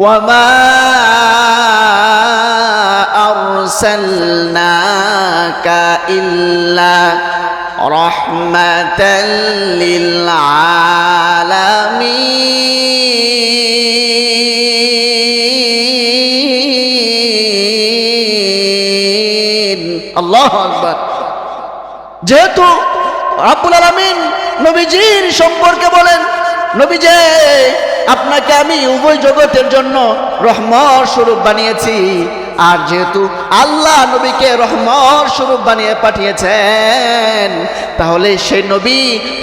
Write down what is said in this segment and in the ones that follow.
وما أرسلناك إلا رحمة للعالمين الله أكبر যেহেতু রাব্বুল আলামিন নবীজির সম্পর্কে বলেন নবী যে আপনাকে আমি উভয় জগতের জন্য রহমত স্বরূপ বানিয়েছি। আর যেহেতু আল্লাহ নবীকে রহমত স্বরূপ বানিয়ে পাঠিয়েছেন, তাহলে সেই নবী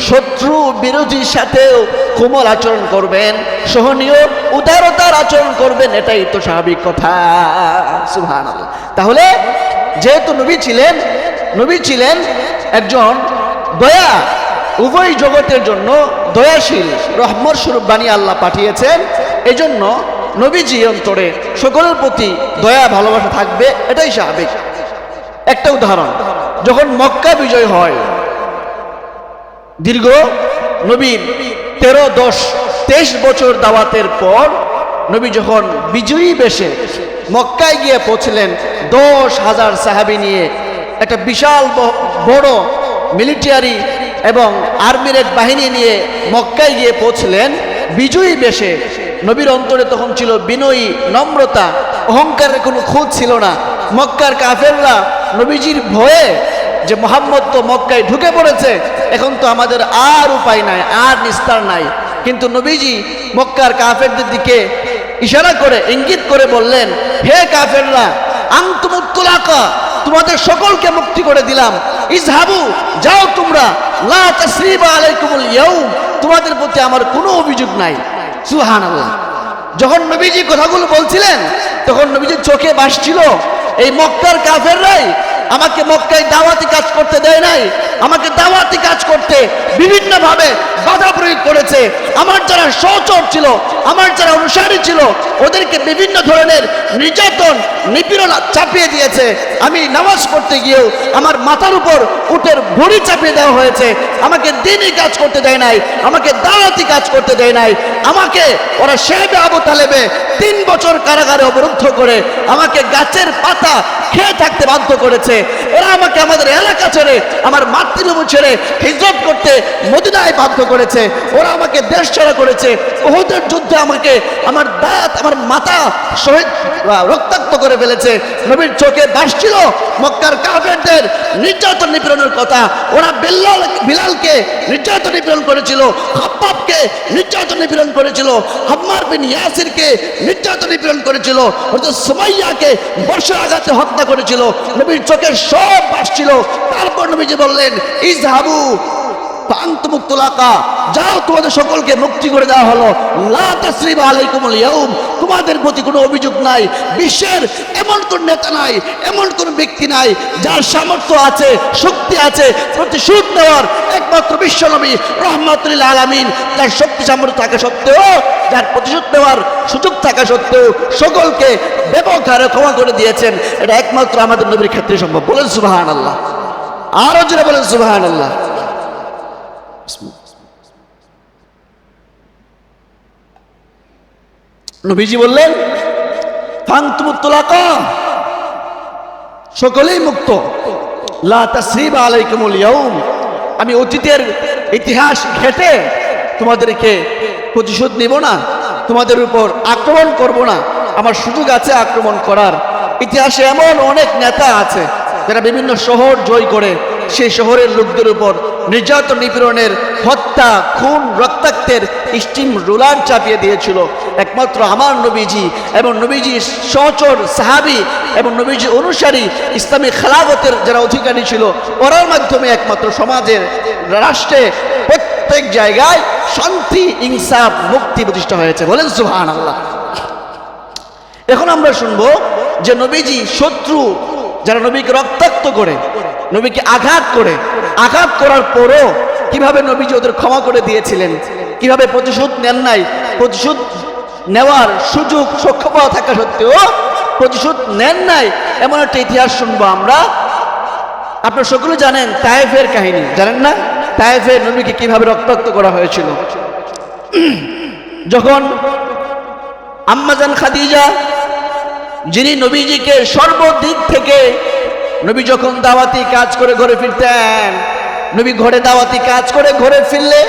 শত্রু বিরোধীর সাথেও কোমল আচরণ করবেন, সহনীয়, উদারতার আচরণ করবেন, এটাই তো স্বাভাবিক কথা। সুহান তাহলে যেহেতু নবী ছিলেন নবী ছিলেন একজন দয়া উভয় জগতের জন্য দয়াশীল রহমর স্বরূপ বানিয়ে আল্লাহ পাঠিয়েছেন। এজন্য নবীজি অন্তরে সকলের প্রতি দয়া, ভালোবাসা থাকবে, এটাই স্বাভাবিক। একটা উদাহরণ, যখন মক্কা বিজয় হয়, দীর্ঘ নবীর তেরো, দশ, তেইশ বছর দাওয়াতের পর নবী যখন বিজয়ী বেশে মক্কায় গিয়ে পৌঁছলেন, দশ হাজার সাহাবি নিয়ে একটা বিশাল বড় মিলিটারি এবং আর্মির এক বাহিনী নিয়ে মক্কায় গিয়ে পৌঁছলেন। বিজয়ী বেশে। নবীর অন্তরে তখন ছিল বিনয়ী, নম্রতা, অহংকারের কোনো খোঁজ ছিল না। মক্কার কাফেররা নবীজির ভয়ে যে মোহাম্মদ তো মক্কায় ঢুকে পড়েছে, এখন তো আমাদের আর উপায় নাই, আর নিস্তার নাই। কিন্তু নবীজি মক্কার কাফেরদের দিকে ইশারা করে, ইঙ্গিত করে বললেন, হে কাফেররা, আন্তমুত্তলাকা তোমাদের সকলকে মুক্তি করে দিলাম। ইজহাবু, যাও তোমরা। লা আলাইকুমুল তোমাদের প্রতি আমার কোনো অভিযোগ নাই। সুহান আল্লাহ যখন নবীজি কথাগুলো বলছিলেন, তখন নবীজির চোখে বাসছিল এই মক্কার কাফেররাই আমাকে মক্কায় দাওয়াতি কাজ করতে দেয় নাই। আমাকে দাওয়াতি কাজ করতে বিভিন্নভাবে বাধা প্রয়োগ করেছে। আমার যারা সচর ছিল, আমার যারা অনুসারী ছিল, ওদেরকে বিভিন্ন ধরনের নির্যাতন, নিপীড়ন চাপিয়ে দিয়েছে। আমি নামাজ পড়তে গিয়েও আমার মাথার উপর উটের ভড়ি চাপিয়ে দেওয়া হয়েছে। আমাকে দিনই কাজ করতে দেয় নাই, আমাকে দাওয়াতি কাজ করতে দেয় নাই। আমাকে ওরা সেবে আবু তালেবে তিন বছর কারাগারে অবরুদ্ধ করে আমাকে গাছের পাতা তা খেয়ে থাকতে বাধ্য করেছে। এরা আমাকে আমাদের এলাকা ছেড়ে, আমার মাতৃভূমি ছেড়ে হিজরত করতে মদিনায় বাধ্য করেছে। ওরা আমাকে দেশ ছাড়া করেছে। ওদের যুদ্ধে আমাকে আমার দাঁত, আমার মাথা শহীদ রক্তাক্ত করে ফেলেছে। নবীর চোখে বাসছিল মক্কার কাফেরদের নির্যাতন নিপীড়নের কথা। ওরা বিল্লাল, বিলালকে নির্যাতন নিপীড়ন করেছিল হাব্বাবকে নির্যাতন নিপীড়ন করেছিল, হাম্মার বিন ইয়াসিরকে নির্যাতন নিপীড়ন করেছিল অর্থাৎ সুমাইয়াকে বর্ষার আঘাতে হত্যা করেছিল নবীর চোখের সব বাসছিল তারপর নবীজি বললেন ইজহাবু পান্তমুক্তলাকা যাও, তোমাদের সকলকে মুক্তি করে দেওয়া হলো। লা তাসরিবা আলাইকুমুল ইয়াউম। তোমাদের প্রতি কোনো অভিযোগ নাই। বিশ্বের এমন কোন নেতা নাই, এমন কোন ব্যক্তি নাই, যার সামর্থ্য আছে, শক্তি আছে, প্রতিশোধ নেওয়ার একমাত্র বিশ্বনবী রহমতুল্লাহ আলামিন। যার শক্তি সামর্থ্য থাকা সত্ত্বেও, যার প্রতিশোধ নেওয়ার সুযোগ থাকা সত্ত্বেও সকলকে ব্যবহারে ক্ষমা করে দিয়েছেন। এটা একমাত্র আমাদের নবীর ক্ষেত্রে সম্ভব। বলেন সুবাহান আল্লাহ আরও জোরে বলেন সুবাহান আল্লাহ নবীজি বললেন সকলেই মুক্ত। আমি অতীতের ইতিহাস ঘেটে তোমাদেরকে প্রতিশোধ নেব না, তোমাদের উপর আক্রমণ করব না। আমার সুযোগ আছে আক্রমণ করার। ইতিহাসে এমন অনেক নেতা আছে যারা বিভিন্ন শহর জয় করে, সেই শহরের লোকদের উপর নির্যাতন নিপীড়নের হত্যা, খুন, রক্তাক্তের স্টিম রোলার চাপিয়ে দিয়েছিল। একমাত্র আমার নবীজি এবং নবীজি সচর সাহাবি এবং নবীজি অনুসারী ইসলামী খেলাফতের যারা অধিকারী ছিল, ওরার মাধ্যমে একমাত্র সমাজের রাষ্ট্রে প্রত্যেক জায়গায় শান্তি, ইনসাফ, মুক্তি প্রতিষ্ঠা হয়েছে। বলেন সুহান আল্লাহ এখন আমরা শুনব যে নবীজি শত্রু যারা নবীকে রক্তাক্ত করে নবীকে আঘাত করে, আঘাত করার পরও কীভাবে নবীজি ওদের ক্ষমা করে দিয়েছিলেন, কীভাবে প্রতিশোধ নেন নাই, প্রতিশোধ নেওয়ার সুযোগ সক্ষমতা থাকা সত্ত্বেও প্রতিশোধ নেন নাই, এমন একটা ইতিহাস শুনব আমরা। আপনারা সকলে জানেন তায়েফের কাহিনী, জানেন না? তায়েফের নবীকে কীভাবে রক্তাক্ত করা হয়েছিল। যখন আম্মাজান খাদিজা, যিনি নবীজিকে সর্বদিক থেকে নবী যখন দাওয়াতি কাজ করে ঘরে ফিরতেন, নবী ঘরে দাওয়াতি কাজ করে ঘরে ফিরলে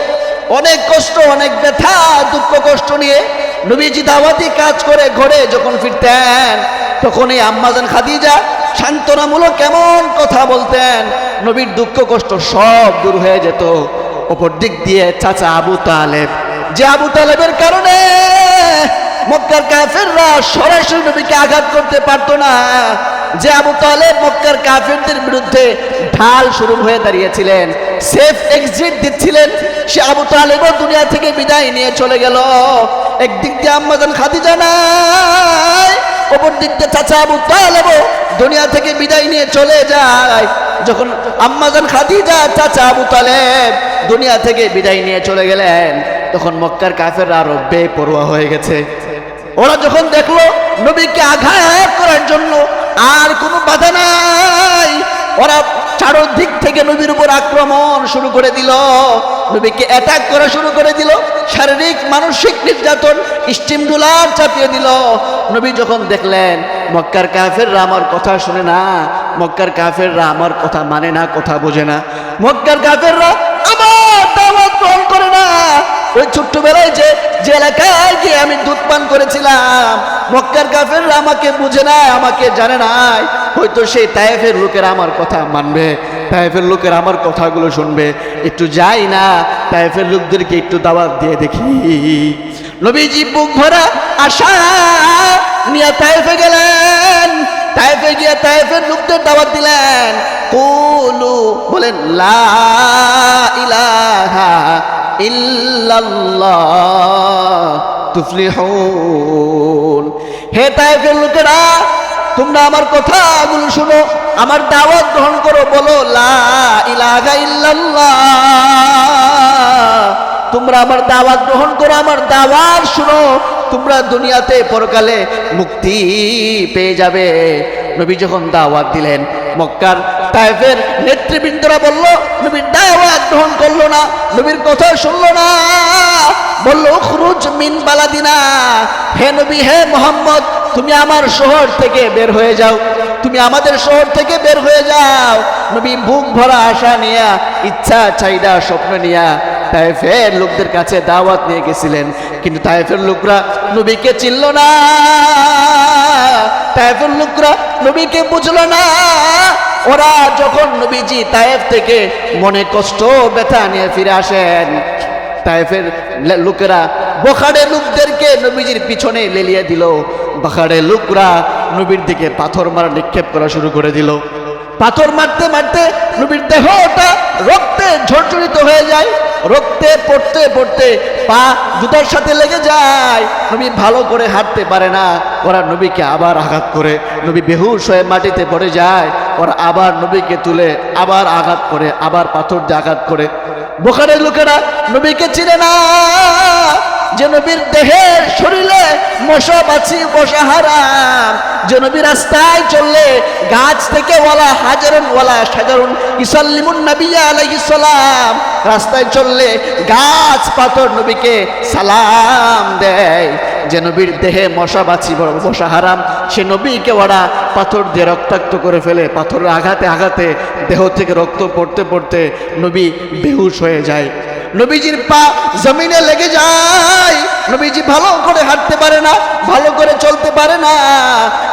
অনেক কষ্ট, অনেক ব্যথা, দুঃখ, কষ্ট নিয়ে নবীজি দাওয়াতি কাজ করে ঘরে যখন ফিরতেন তখন এই আম্মাজান খাদিজা সান্ত্বনামূলক কেমন কথা বলতেন। নবীর দুঃখ, কষ্ট সব দূর হয়ে যেত। অপর দিক দিয়ে চাচা আবু তালেব, যে আবু তালেবের কারণে মক্কার কাফেররা সরাসরি নবীকে আঘাত করতে পারতো না। যে আবু তালেব মক্কার কাফেরদের বিরুদ্ধে ঢাল শুরু হয়ে দাঁড়িয়েছিলেন। সেফ এক্সিট দিচ্ছিলেন। সে আবু তালেবও দুনিয়া থেকে বিদায় নিয়ে চলে গেল। একদিক দিয়ে আম্মাজান খাদিজা নাই অপর দিক দিয়ে চাচা আবু তালেবও দুনিয়া থেকে বিদায় নিয়ে চলে যায়। যখন আম্মাজান খাদিজা, চাচা আবু তালেব দুনিয়া থেকে বিদায় নিয়ে চলে গেলেন, তখন মক্কার কাফেররা আরও বেপরোয়া হয়ে গেছে। ওরা যখন দেখল, নবীকে আঘাত করার জন্য আর কোনো বাধা নাই। ওরা চারদিক থেকে নবীর উপর আক্রমণ শুরু করে দিল। নবীকে অ্যাটাক করা শুরু করে দিল। শারীরিক, মানসিক নির্যাতন স্টিম ডুলার চাপিয়ে দিল। নবী যখন দেখলেন, মক্কার কাফেররা আমার কথা শুনে না, মক্কার কাফেররা আমার কথা মানে না, কথা বোঝে না। মক্কার কাফেররা আমার দাওয়াত গ্রহণ করে না ওই ছোট্টবেলায় যে যে এলাকায় গিয়ে আমি দুধ পান করেছিলাম, মক্কার কাফেররা আমাকে বুঝে না আমাকে জানে নাই। হয়তো সেই তায়েফের লোকেরা আমার কথা মানবে, তায়েফের লোকের আমার কথাগুলো শুনবে। একটু যাই না, তায়েফের লোকদেরকে একটু দাওয়াত দিয়ে দেখি। নবীজি বুক ভরা আশা নিয়ে তায়েফে গেলেন, তায়েফে গিয়ে তায়েফের লোকদের দাওয়াত দিলেন। কুলু বলেন, লা ইলাহা ইল্লাল্লাহ তুফলিহুন। হে তায়েফের লোকেরা, তোমরা আমার কথাগুলো শুনো, আমার দাওয়াত গ্রহণ করো, বলো, লা ইলাহা ইল্লাল্লাহ। তোমরা আমার দাওয়াত গ্রহণ করো, আমার দাওয়াত শুনো, তোমরা দুনিয়াতে পরকালে মুক্তি পেয়ে যাবে। নবী যখন দাওয়াত দিলেন, মক্কার তাইফের নেতৃবৃন্দরা বলল, নবীর দাওয়াত গ্রহণ করল না, নবীর কথা শুনলো না। বলল খুরুজ মিন বালাদিনা। হে নবী, হে মোহাম্মদ, তুমি আমার শহর থেকে বের হয়ে যাও। তুমি আমাদের শহর থেকে বের হয়ে যাও। নবী, বুক ভরা আশা নিয়া, ইচ্ছা চাইদা স্বপ্ন নিয়া তাইফের লোকদের কাছে দাওয়াত নিয়ে গেছিলেন। কিন্তু তাইফের লোকরা নবীকে চিনল না। তাইফের লোকরা নবীকে বুঝলো না। ওরা যখন নবীজি তায়েফ থেকে মনে কষ্ট, ব্যথা নিয়ে ফিরে আসেন, তায়েফের লোকেরা বখাড়ে লোকদেরকে নবীজির পিছনে লেলিয়ে দিল। বখাড়ে লোকরা নবীর দিকে পাথর মারা নিক্ষেপ করা শুরু করে দিল। পাথর মারতে মারতে নবীর দেহটা রক্তে ঝরঝরিত হয়ে যায়, রক্তে পড়তে পড়তে পা জুতার সাথে লেগে যায়। নবী ভালো করে হাঁটতে পারে না, ওরা নবীকে আবার আঘাত করে। নবী বেহুশ হয়ে মাটিতে পড়ে যায়, ওরা আবার নবীকে তুলে আবার আঘাত করে, আবার পাথর দিয়ে আঘাত করে। বোখারের লোকেরা নবীকে চিনে না। যে নবীর দেহের শরীরে মশা বাছি বসা হারাম। যে নবী রাস্তায় চললে গাছ থেকে ওয়ালা হাজারন, ওয়ালা সাজারুন, ইসাল্লিমুন নবিয়া আলাইহিস সালাম। রাস্তায় চললে গাছ পাথর নবীকে সালাম দেয়। যে নবীর দেহে মশা বাছি মশা হারাম, সে নবীকে ওরা পাথর দিয়ে রক্তাক্ত করে ফেলে। পাথরের আঘাতে আঘাতে দেহ থেকে রক্ত পড়তে পড়তে নবী বেহুশ হয়ে যায়। নবীজির পা জমিনে লেগে যায়। নবীজি ভালো করে হাঁটতে পারে না, ভালো করে চলতে পারে না।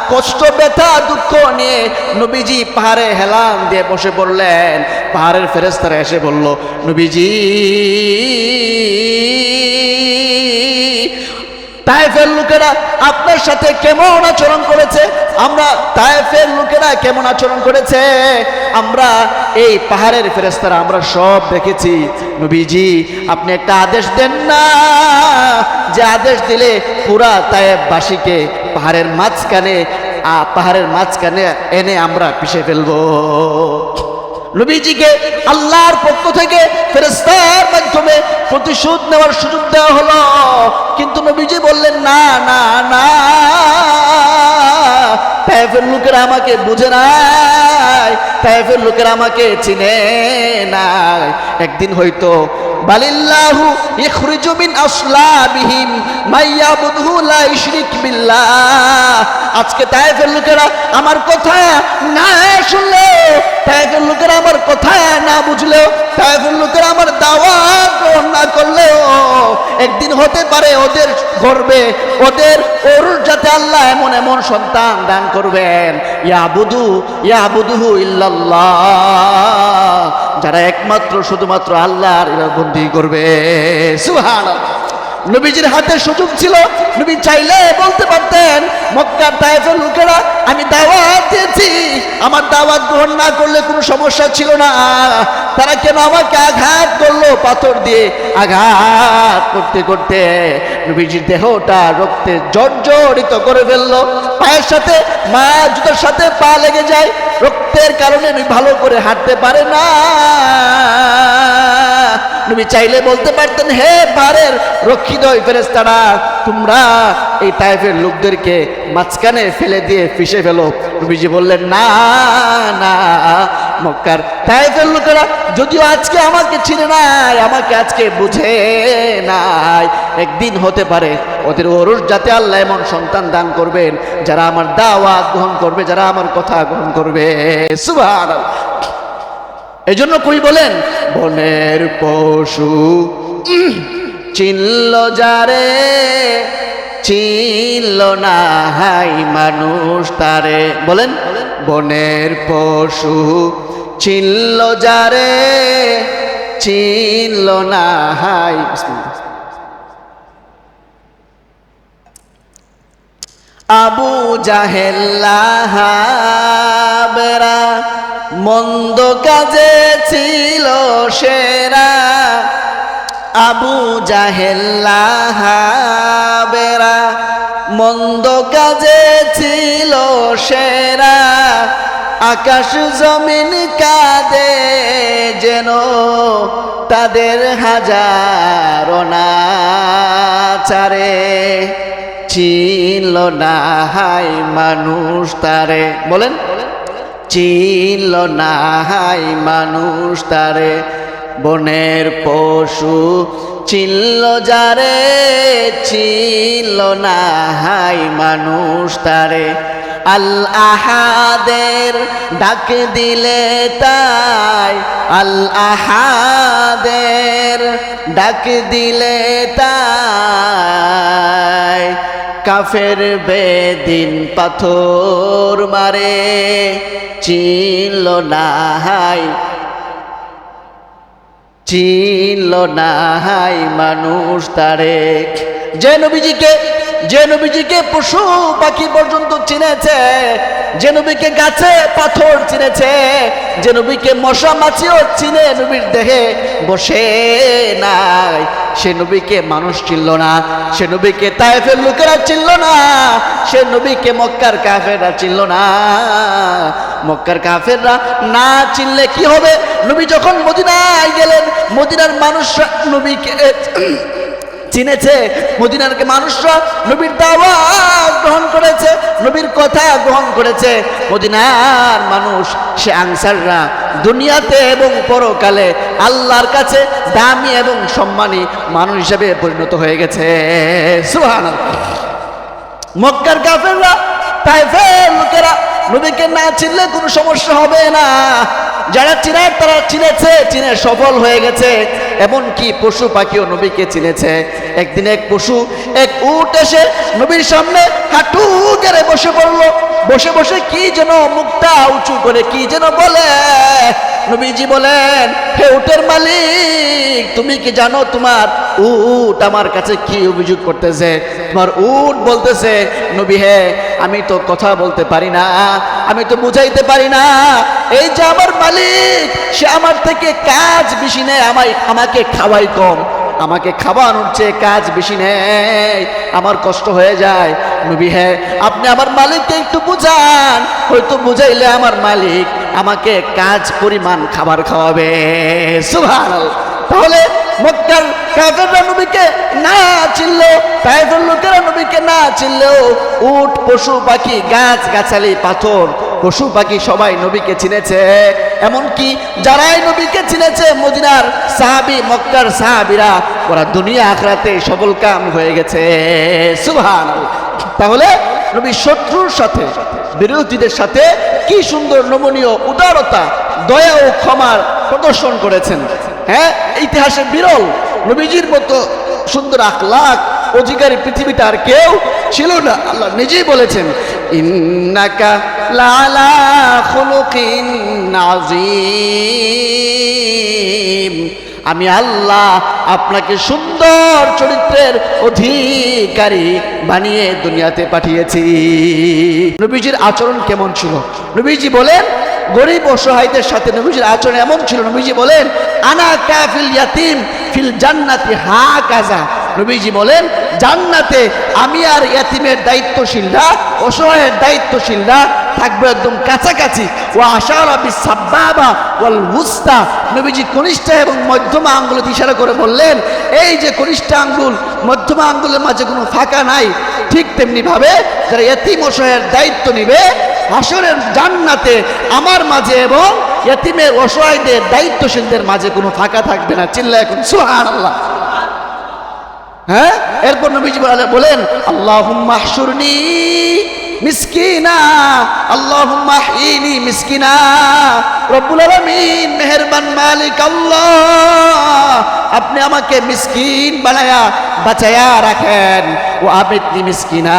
কষ্ট, ব্যথা, দুঃখ নিয়ে নবীজি পাহাড়ে হেলান দিয়ে বসে পড়লেন। পাহাড়ের ফেরেস্তারা এসে বলল, নবীজি তায়েফের লোকেরা আপনার সাথে কেমন আচরণ করেছে? আমরা তায়েফের লোকেরা কেমন আচরণ করেছে? আমরা এই পাহাড়ের ফেরেস্তারা আমরা সব দেখেছি। নবীজি, আপনি একটা আদেশ দেন না। যে আদেশ দিলে পুরা তায়েববাসীকে পাহাড়ের মাঝখানে পাহাড়ের মাঝখানে এনে আমরা পিষে ফেলব। নবীজিকে আল্লাহর পক্ষ থেকে ফেরেস্তার মাধ্যমে প্রতিশোধ নেওয়ার সুযোগ দেওয়া হলো। কিন্তু নবীজি বললেন, না না না। তাইফের লোকেরা আমাকে বুঝে নাই। তাইফের লোকেরা আমাকে চিনে নাই। একদিন হয়তো বালিল্লাহু ইখরিজু মিন আসলাবিহিম, মাইয়াবুদহু লা ইশরিক বিল্লাহ। আজকে তায়েফের লোকেরা আমার কথা না শুনলে, তায়েফের লোকেরা আমার কথা না বুঝলেও, তায়েফের লোকেরা আমার দাওয়াত গ্রহণ না করলেও, একদিন হতে পারে ওদের গর্বে, ওদের ওর যাতে আল্লাহ এমন এমন সন্তান দান করবেন। ইয়াবুদু, ইয়াবুদুহু ইল্লাল্লাহ। যারা একমাত্র শুধুমাত্র আল্লাহর বন্দি করবে। সুহান নবীজির হাতে সুযোগ ছিল। নবী চাইলে বলতে পারতেন, মক্কার তায়েফের লোকেরা আমি দাওয়াত দিয়েছি। আমার দাওয়াত গ্রহণ না করলে কোনো সমস্যা ছিল না। তারা কেন আমাকে আঘাত করল পাথর দিয়ে? আঘাত করতে করতে নবীজির দেহটা রক্তে জর্জরিত করে ফেলল। পায়ের সাথে, মা জুতোর সাথে পা লেগে যায়। রক্তের কারণে নবী ভালো করে হাঁটতে পারে না। নবী চাইলে বলতে পারতেন, হে পারের রক্ষিত ফেরেস্তারা তোমরা এই টাইপের লোকদেরকে মাঝখানে ফেলে দিয়ে ফিসে ফেলো। নবীজি বললেন, না না, মক্কার টাইপের লোকেরা যদিও আজকে আমাকে চিনে নাই, আমাকে আজকে বুঝে নাই, একদিন হতে পারে ওদের ওরস যাতে আল্লাহ এমন সন্তান দান করবেন, যারা আমার দাওয়াত গ্রহণ করবে, যারা আমার কথা গ্রহণ করবে। সুভান এই জন্য কই বলেন, বনের পশু চিনল যারে, চিনল না হাই মানুষ তারে বলেন, বনের পশু, চিনল যারে, চিনল না হাই। আবু জাহেল্লাহাবেরা মন্দ কাজে ছিল সেরা। আবু জাহেল্লাহাবেরা মন্দ কাজে ছিল সেরা। আকাশ জমিন কাঁদে যেন তাদের হাজার চারে চিনল না হাই মানুষ তারে। বলেন। চিনল নাহাই মানুষ তারে, বনের পশু চিনল যারে চিনল না হাই মানুষ তারে। আল ডাক দিলে তাই, আল ডাক দিলে তাই। কাফের বেদিন পাথর মারে চিল না হাই চিনল না হাই মানুষ তারে যে নবীজিকে যে নবীজিকে পশু পাখি পর্যন্ত চিনেছে, যে নবীকে গাছে পাথর চিনেছে, যে নবীকে মশা মাছিও চিনে নবীর দেহে বসে নাই। সে নবীকে মানুষ চিনল না, সে নবীকে তায়েফের লোকেরা চিনল না, সে নবীকে মক্কার কাফেররা চিনল না। মক্কার কাফেররা না চিনলে কি হবে? নবী যখন মদিনায় গেলেন, মদিনার মানুষরা নবীকে চিনেছে, মদিনার মানুষরা নবীর দাওয়া গ্রহণ করেছে, নবীর কথা গ্রহণ করেছে। মদিনার মানুষ, সে আনসাররা দুনিয়াতে এবং পরকালে আল্লাহর কাছে দামি এবং সম্মানী মানুষ হিসেবে পরিণত হয়ে গেছে। সুহান মক্কার কাফেররা, তাইফের লোকেরা নবীকে না চিনলে কোনো সমস্যা হবে না। যারা চিনার তারা চিনেছে, চিনে সফল হয়ে গেছে। এমনকি পশু পাখিও নবীকে চিনেছে। একদিন এক পশু এক উট এসে নবীর সামনে হাঁটু গেড়ে বসে পড়ল। বসে বসে কি যেন মুখটা উঁচু করে, কি যেন বলে? নবীজি বলেন, হে উটের মালিক, তুমি কি জানো তোমার উট আমার কাছে কি অভিযোগ করতেছে? তোমার উট বলতেছে, নবী হে, আমি তো কথা বলতে পারি না, আমি তো বুঝাইতে পারি না। এই যে আমার মালিক, সে আমার থেকে কাজ বেশি নেয়, আমায়, আমাকে খাওয়াই কম। আমাকে খাওয়ানোর চেয়ে কাজ বেশি নেই আমার কষ্ট হয়ে যায়। নবী হ্যাঁ আপনি আমার মালিককে একটু বুঝান। হয়তো বুঝাইলে আমার মালিক আমাকে কাজ পরিমাণ খাবার খাওয়াবে। সুভান তাহলে মক্কার কাফেররা নবীকে না চিনলেও তাইফের লোকেরা নবীকে না চিনলেও উট, পশু, পাখি, গাছ, গাছালি, পাথর, পশু, পাখি সবাই নবীকে চিনেছে। এমনকি যারাই নবীকে চিনেছে, মদিনার সাহাবি, মক্কার সাহাবিরা, ওরা দুনিয়া আখরাতে সবল কাম হয়ে গেছে। সুভান তাহলে নবী শত্রুর সাথে বিরোধীদের সাথে কি সুন্দর নমনীয় উদারতা, দয়া ও ক্ষমার প্রদর্শন করেছেন। হ্যাঁ ইতিহাসে বিরল, নবীজির মতো সুন্দর আখলাক অধিকারী পৃথিবীতে আর কেউ ছিল না। আল্লাহ নিজেই বলেছেন, ইন্নাকা লালা খুলুকিন নাযীম আমি আল্লাহ আপনাকে সুন্দর চরিত্রের অধিকারী বানিয়ে দুনিয়াতে পাঠিয়েছি। নবীজির আচরণ কেমন ছিল? নবীজি বলেন, গরিব অসহায়দের সাথে নবীজির আচরণ এমন ছিল। নবীজি বলেন, আনা কাফিল ইয়াতিম ফিল জান্নাতি হা কাজা নবীজি বলেন, জান্নাতে আমি আর ইয়াতিমের দায়িত্বশীলরা, অসহায়ের দায়িত্বশীলরা থাকবে একদম কাছাকাছি। ও আশার আবি সাব্বাবা ওয়াল হুস্তা নবীজি কনিষ্ঠা এবং মধ্যমা আঙ্গুল ইশারা করে বললেন, এই যে কনিষ্ঠা আঙ্গুল, মধ্যমা আঙ্গুলের মাঝে কোনো ফাঁকা নাই। ঠিক তেমনি ভাবে যারা এতিম অসহায়ের দায়িত্ব নিবে, হাসরের জান্নাতে আমার মাঝে এবং এতিমের অসহায়দের দায়িত্বশীলদের মাঝে কোনো ফাঁকা থাকবে না। চিল্লা এখন সুহান আল্লাহ হ্যাঁ? এরপর নবীজি বলে- বলেন, আল্লাহুম্মা হশুরনি মিসকিনা, আল্লাহুম্মা মিসকিনা। রব্বুল আলামিন, মেহেরবান মালিক আল্লাহ। আপনি আমাকে মিসকিন বানায়া বাঁচায়া রাখেন। ও আবেদনি মিসকিনা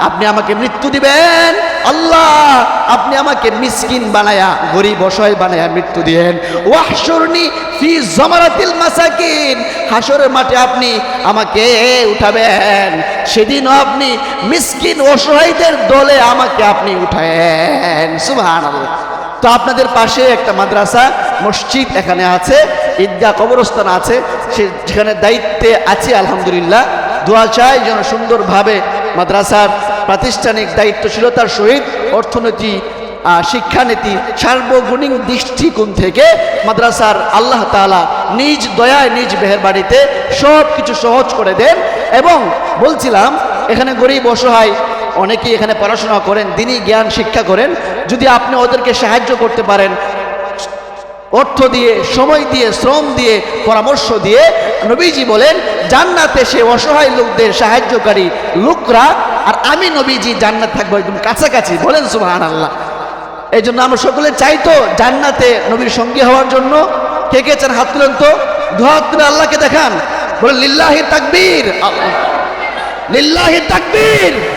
আপনি আমাকে মৃত্যু দিবেন। আল্লাহ, আপনি আমাকে মিসকিন বানায়া, গরিব অসহায় বানায়া মৃত্যু দিয়েন। ওয়াহশুরনি ফি জমারাতিল মাসাকিন। হাসরের মাঠে আপনি আমাকে উঠাবেন। সেদিনও আপনি মিসকিন অসহায়দের দলে আমাকে আপনি উঠায়েন। সুবহানাল্লাহ। তো আপনাদের পাশে একটা মাদ্রাসা, মসজিদ এখানে আছে, ঈদগাহ কবরস্থান আছে, সে যেখানে দায়িত্বে আছে, আলহামদুলিল্লাহ। দোয়া চাই যেন সুন্দরভাবে মাদ্রাসার প্রাতিষ্ঠানিক দায়িত্বশীলতার সহিত অর্থনীতি শিক্ষানীতি সার্বজনীন দৃষ্টিকোণ থেকে মাদ্রাসার আল্লাহ তাআলা নিজ দয়ায়, নিজ বাড়িতে সব কিছু সহজ করে দেন এবং বলছিলাম, এখানে গরিব অসহায় অনেকেই এখানে পড়াশোনা করেন, দিনই জ্ঞান শিক্ষা করেন। যদি আপনি ওদেরকে সাহায্য করতে পারেন অর্থ দিয়ে, সময় দিয়ে, শ্রম দিয়ে, পরামর্শ দিয়ে নবীজি বলেন, জান্নাতে সে অসহায় লোকদের সাহায্যকারী লোকরা, আর আমি নবীজি জান্নাত থাকব একদম কাছাকাছি। বলেন সুবাহান আল্লাহ এই জন্য আমরা সকলে চাই তো জান্নাতে নবীর সঙ্গী হওয়ার জন্য। কে কে চান হাত তুলেন তো? দুহাত তুলে আল্লাহকে দেখান। বলেন, লিল্লাহি তাকবীর। লিল্লাহি তাকবীর।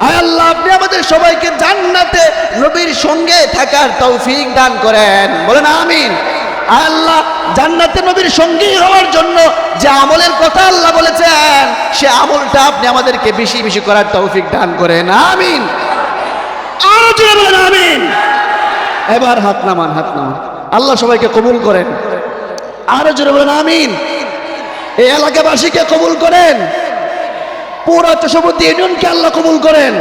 আয় আল্লাহ, আপনি আমাদের সবাইকে জান্নাতে নবীর সঙ্গে থাকার তৌফিক দান করেন। বলেন আমিন। আয় আল্লাহ, জান্নাতে নবীর সঙ্গী হওয়ার জন্য যে আমলের কথা আল্লাহ বলেছেন, সে আমলটা আপনি আমাদেরকে বেশি বেশি করার তৌফিক দান করেন। আমিন। আরও জোরে বলেন আমিন। এবার হাত নামান হাত নামান। আল্লাহ সবাইকে কবুল করেন। আরও জোরে বলেন আমিন। এই এলাকাবাসীকে কবুল করেন। পুরো চষবর্তী ইউনিয়নকে আল্লাহ কবুল করেন।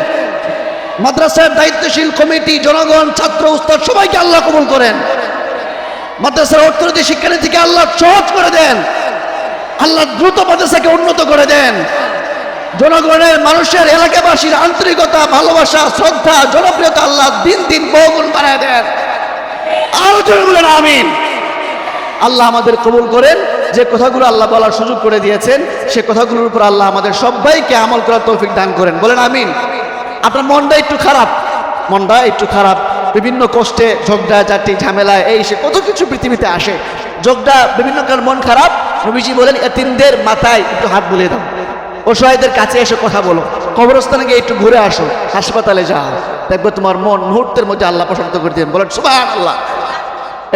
মাদ্রাসার দায়িত্বশীল কমিটি, জনগণ, ছাত্র, উস্তাদ, সবাইকে আল্লাহ কবুল করেন। মাদ্রাসার অর্থনীতি শিক্ষানীতিকে আল্লাহ সহজ করে দেন। আল্লাহ দ্রুত মাদ্রাসাকে উন্নত করে দেন। জনগণের, মানুষের, এলাকাবাসীর আন্তরিকতা, ভালোবাসা, শ্রদ্ধা, জনপ্রিয়তা আল্লাহ দিন দিন বহুগুণ বাড়ায় দেন। বলেন, আমিন। আল্লাহ আমাদের কবুল করেন। যে কথাগুলো আল্লাহ বলার সুযোগ করে দিয়েছেন, সে কথাগুলোর উপর আল্লাহ আমাদের সবাইকে আমল করার তৌফিক দান করেন। বলেন আমিন। আপনার মনটা একটু খারাপ? মনটা একটু খারাপ। বিভিন্ন কষ্টে, ঝগড়া জাতি ঝামেলা, এই সে কত কিছু পৃথিবীতে আসে। ঝগড়া, বিভিন্ন কারণ মন খারাপ। নবীজি বলেন, এতিমদের মাথায় একটু হাত বুলিয়ে দাও। অসহায়দের কাছে এসে কথা বলো। কবরস্থানে গিয়ে একটু ঘুরে আসো। হাসপাতালে যাও। দেখবে তোমার মন মুহূর্তের মধ্যে আল্লাহ প্রশান্ত করে দিন বলেন সুবাহ আল্লাহ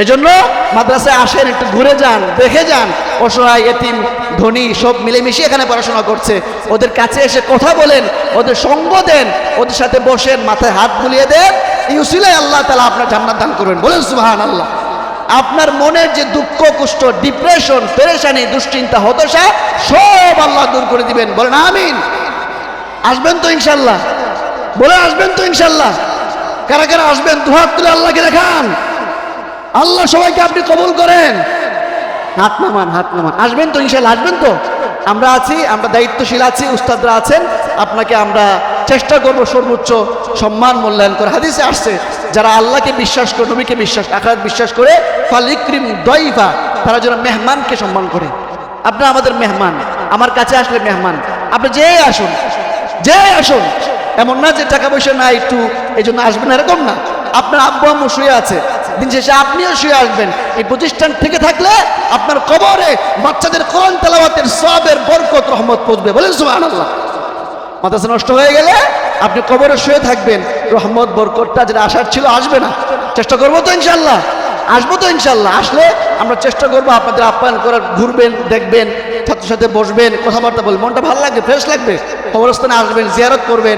এই জন্য মাদ্রাসায় আসেন, একটু ঘুরে যান, দেখে যান। অসহায়, এতিম, ধনী, সব মিলেমিশে এখানে পড়াশোনা করছে। ওদের কাছে এসে কথা বলেন, ওদের সঙ্গ দেন, ওদের সাথে বসেন, মাথায় হাত বুলিয়ে দেন। এই উসিলায় আল্লাহ তালা আপনার জান্নাত দান করবেন বলেন সুবাহান আল্লাহ আপনার মনের যে দুঃখ কুষ্ঠ ডিপ্রেশন পেরেশানি, দুশ্চিন্তা, হতাশা, সব আল্লাহ দূর করে দিবেন। বলেন, আমিন। আসবেন তো ইনশাল্লাহ বলে আসবেন তো ইনশাল্লাহ কারা কারা আসবেন, দুহাত তুলে আল্লাহকে দেখান। আল্লাহ সবাইকে আপনি কবুল করেন। হাত নামান হাত নামান। আসবেন তো ইনশাল্লাহ আসবেন তো? আমরা আছি, আমরা দায়িত্বশীল আছি, উস্তাদরা আছেন। আপনাকে আমরা চেষ্টা করব সর্বোচ্চ সম্মান মূল্যায়ন করে। হাদিসে আসছে, যারা আল্লাহকে বিশ্বাস করে, নবীকে বিশ্বাস, আখারাত বিশ্বাস করে, ফালিক্রিম দইফা তারা যেন মেহমানকে সম্মান করে। আপনার আমাদের মেহমান, আমার কাছে আসলে মেহমান। আপনি যে আসুন যে আসুন। এমন না যে টাকা পয়সা না একটু এই জন্য আসবেন এরকম না। আপনার আব্বু আম্মু শুয়ে আছে দিন শেষে আপনিও শুয়ে আসবেন। এই প্রতিষ্ঠান থেকে থাকলে আপনার কবরে বাচ্চাদের কোরআন তেলাওয়াতের সবের বরকত, রহমত পৌঁছবে। বলেন সুবহানাল্লাহ। মাদ্রাসা নষ্ট হয়ে গেলে আপনি কবরে শুয়ে থাকবেন। রহমত, বরকতটা যেটা আসার ছিল আসবে না। চেষ্টা করব তো ইনশাল্লাহ আসব তো ইনশাল্লাহ আসলে আমরা চেষ্টা করব আপনাদের আপ্যায়ন করার। ঘুরবেন, দেখবেন ছাত্র সাথে বসবেন, কথাবার্তা বলবেন। মনটা ভালো লাগবে ফ্রেশ লাগবে। কবরস্থানে আসবেন, জিয়ারত করবেন।